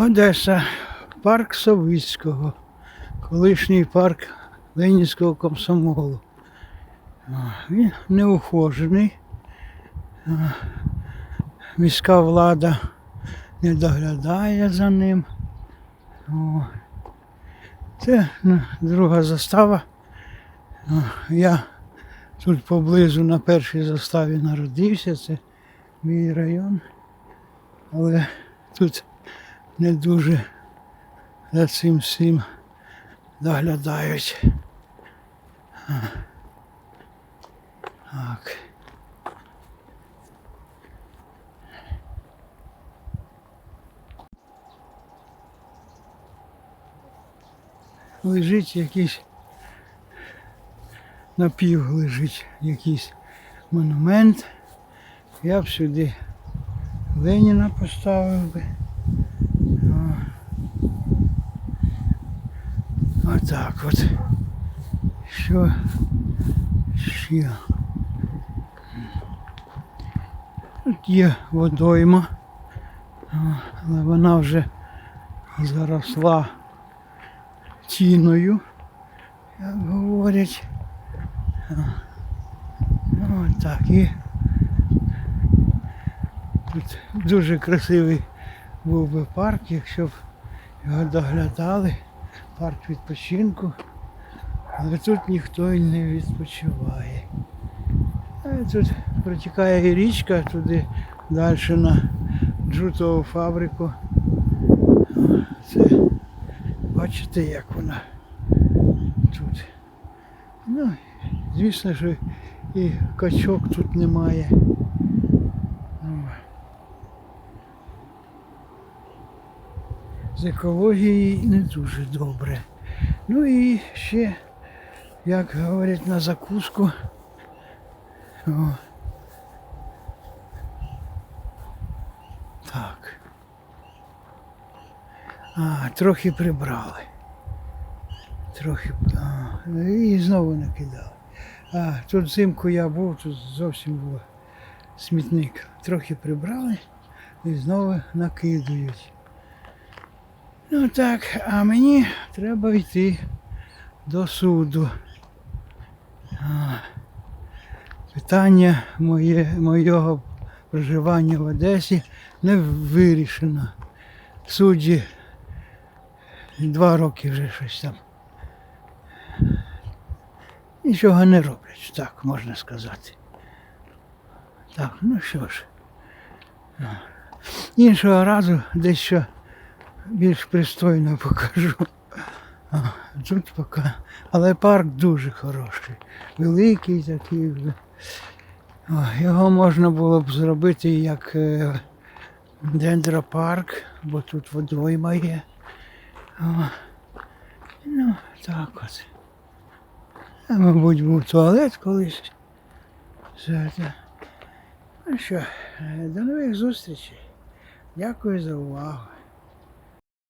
Одеса, парк Совицького, колишній парк Ленінського комсомолу. Він неухожений. Міська влада не доглядає за ним. Це ну, друга застава. Я тут поблизу на першій заставі народився, це мій район. Але тут не дуже за цим всім доглядають. Так. Лежить якийсь напів лежить якийсь монумент. Я б сюди Леніна поставив би. Отак от. Що ще? Тут є водойма, але вона вже заросла тіною, як говорять. Ну, так і тут дуже красивий був би парк, якщо б його доглядали, парк відпочинку. Але тут ніхто й не відпочиває. Тут протікає і річка туди далі на джутову фабрику. Це бачите, як вона тут. Ну, звісно, що і качок тут немає. З екологією не дуже добре. Ну і ще, як говорять на закуску. О. Так. А, трохи прибрали. Трохи. А, і знову накидали. А, тут взимку я був, тут зовсім був смітник. Трохи прибрали і знову накидують. Ну так, а мені треба йти до суду. Питання моє, моєго проживання в Одесі не вирішено. Судді два роки вже щось там. Нічого не роблять, так можна сказати. Так, ну що ж. Іншого разу дещо більш пристойно покажу. Тут поки. Але парк дуже хороший. Великий такий. Його можна було б зробити як е, дендропарк, бо тут водойма є. Ну, так от. Мабуть, був туалет колись. Все це. Ну що, е, до нових зустрічей. Дякую за увагу.